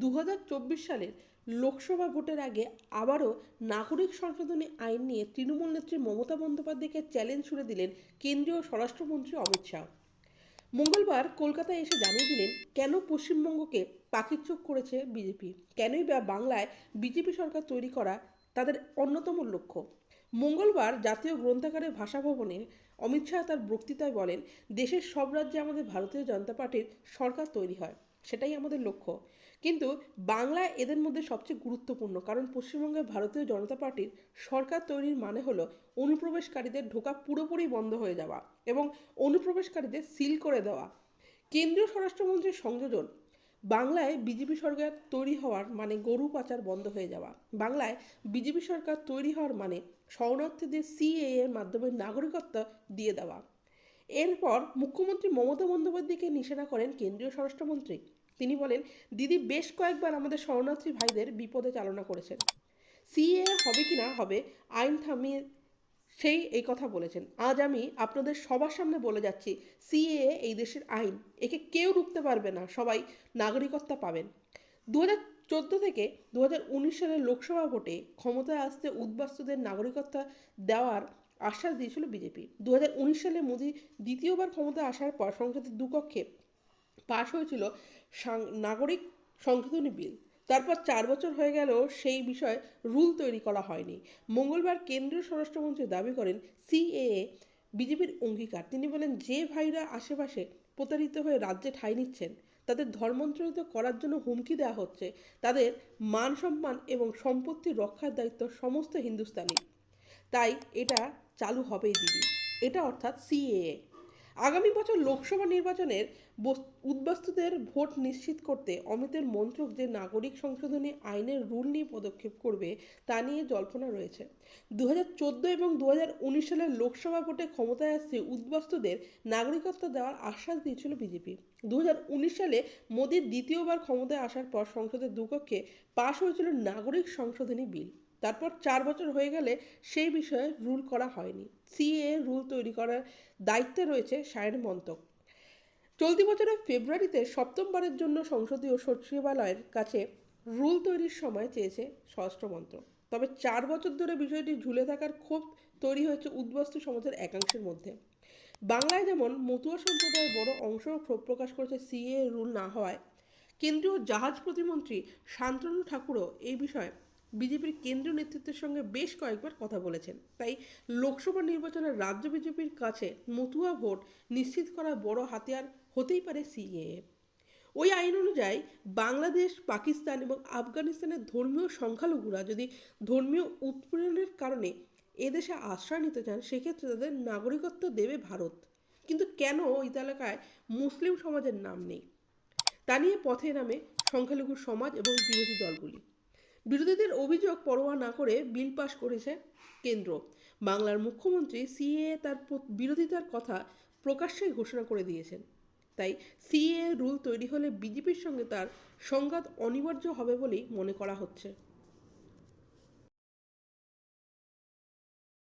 দু হাজার চব্বিশ সালের লোকসভা ভোটের আগে আবারও নাগরিক সংশোধনী আইন নিয়ে তৃণমূল নেত্রী মমতা বন্দ্যোপাধ্যায়কে চ্যালেঞ্জ ছুড়ে দিলেন কেন্দ্রীয় স্বরাষ্ট্রমন্ত্রী অমিত শাহ। মঙ্গলবার কলকাতায় এসে জানিয়ে দিলেন, কেন পশ্চিমবঙ্গকে পাখির চোখ করেছে বিজেপি? কেনই বা বাংলায় বিজেপি সরকার তৈরি করা তাদের অন্যতম লক্ষ্য? মঙ্গলবার জাতীয় গ্রন্থাগারের ভাষা ভবনে অমিত শাহ তার বক্তৃতায় বলেন, দেশের সব রাজ্যে আমাদের ভারতীয় জনতা পার্টির সরকার তৈরি হয়। সেটাই আমাদের লক্ষ্য। কিন্তু বাংলায় এদের মধ্যে সবচেয়ে গুরুত্বপূর্ণ, কারণ পশ্চিমবঙ্গে ভারতীয় জনতা পার্টির সরকার তৈরির মানে হলো অনুপ্রবেশকারীদের ঢোকা পুরোপুরি বন্ধ হয়ে যাওয়া এবং অনুপ্রবেশকারীদের সিল করে দেওয়া। কেন্দ্রীয় স্বরাষ্ট্রমন্ত্রীর সংযোজন, বাংলায় বিজেপি সরকার তৈরি হওয়ার মানে গরু পাচার বন্ধ হয়ে যাওয়া। বাংলায় বিজেপি সরকার তৈরি হওয়ার মানে শরণার্থীদের সিএ এর মাধ্যমে নাগরিকত্ব দিয়ে দেওয়া। এরপর মুখ্যমন্ত্রী মমতা বন্দ্যোপাধ্যায়কে নিশানা করেন কেন্দ্রীয় স্বরাষ্ট্রমন্ত্রী। তিনি বলেন, দিদি বেশ কয়েকবার আমাদের শরণার্থী ভাইদের বিপদে চালনা করেছেন। সিএ হবে কি না হবে, আইন থামিয়ে সেই এই কথা বলেছেন। আজ আমি আপনাদের সবার সামনে বলে যাচ্ছি, সিএ এই দেশের আইন। একে কেউ রুখতে পারবে না, সবাই নাগরিকত্ব পাবেন। দু চোদ্দ থেকে দু হাজার উনিশ সালের লোকসভা ভোটে ক্ষমতায় আসতে উদ্বাস্তুদের নাগরিকত্ব দেওয়ার আশ্বাস দিয়েছিল বিজেপি। দু হাজার উনিশ সালে মোদী দ্বিতীয়বার ক্ষমতায় আসার পর সংসদের দুকক্ষে পাশ হয়েছিল নাগরিক সংশোধনী বিল। তারপর চার বছর হয়ে গেলেও সেই বিষয়ে রুল তৈরি করা হয়নি। মঙ্গলবার কেন্দ্রীয় স্বরাষ্ট্রমন্ত্রী দাবি করেন, সিএএ বিজেপির অঙ্গীকার। তিনি বলেন, যে ভাইরা আশেপাশে প্রতারিত হয়ে রাজ্যে ঠাঁই নিচ্ছেন, তাদের ধর্মান্তরিত করার জন্য হুমকি দেওয়া হচ্ছে, তাদের মান সম্মান এবং সম্পত্তি রক্ষার দায়িত্ব সমস্ত হিন্দুস্তানি। তাই এটা চালু হবেই দিদি। এটা অর্থাৎ সিএএ। আগামী বছর লোকসভা নির্বাচনের উদ্বাস্তুদের ভোট নিশ্চিত করতে অমিতের মন্ত্রক যে নাগরিক সংশোধনী আইনের রুল নিয়ে পদক্ষেপ করবে তা নিয়ে জল্পনা রয়েছে। দু হাজার চোদ্দ এবং দু হাজার উনিশ সালের লোকসভা ভোটে ক্ষমতায় আসছে উদ্বাস্তুদের নাগরিকত্ব দেওয়ার আশ্বাস দিয়েছিল বিজেপি। দুই হাজার উনিশ সালে মোদীর দ্বিতীয়বার ক্ষমতায় আসার পর সংসদের দুকক্ষে পাশ হয়েছিল নাগরিক সংশোধনী বিল। তারপর চার বছর হয়ে গেলে সেই বিষয়ে রুল করা হয়নি। সিএ রুল তৈরি করার দায়িত্বে রয়েছে সায়ের মন্তক। চলতি বছরের ফেব্রুয়ারিতে সপ্তমবারের জন্য সংসদীয় সচিবালয়ের কাছে রুল তৈরির সময় চেয়েছে স্বরাষ্ট্র মন্ত্রক। তবে চার বছর ধরে বিষয়টি ঝুলে থাকার ক্ষোভ তৈরি হয়েছে উদ্বাস্তু সমাজের একাংশের মধ্যে। বাংলায় যেমন মতুয়া সম্প্রদায়ের বড় অংশ ক্ষোভ প্রকাশ করেছে সিএ রুল না হওয়ায়, কেন্দ্রীয় জাহাজ প্রতিমন্ত্রী শান্তনু ঠাকুরও এই বিষয়ে বিজেপির কেন্দ্রীয় নেতৃত্বের সঙ্গে বেশ কয়েকবার কথা বলেছেন। তাই লোকসভা নির্বাচনে রাজ্য বিজেপির কাছে মতুয়া ভোট নিশ্চিত করা বড় হাতিয়ার হতেই পারে সিএএ। ওই আইন অনুযায়ী বাংলাদেশ, পাকিস্তান এবং আফগানিস্তানের ধর্মীয় সংখ্যালঘুরা যদি ধর্মীয় উৎপীড়নের কারণে এদেশে আশ্রয় নিতে চান, সেক্ষেত্রে তাদের নাগরিকত্ব দেবে ভারত। কিন্তু কেন ওই এলাকায় মুসলিম সমাজের নাম নেই? তা নিয়ে পথে নামে সংখ্যালঘু সমাজ এবং বিরোধী দলগুলি। বিরোধীদের অভিযোগ পরোয়া না করে বিল পাশ করেছে কেন্দ্র। বাংলার মুখ্যমন্ত্রী সিএ তার বিরোধিতার কথা প্রকাশ্যেই ঘোষণা করে দিয়েছেন। তাই সিএ রুল তৈরি হলে বিজেপির সঙ্গে তার সংঘাত অনিবার্য হবে বলেই মনে করা হচ্ছে।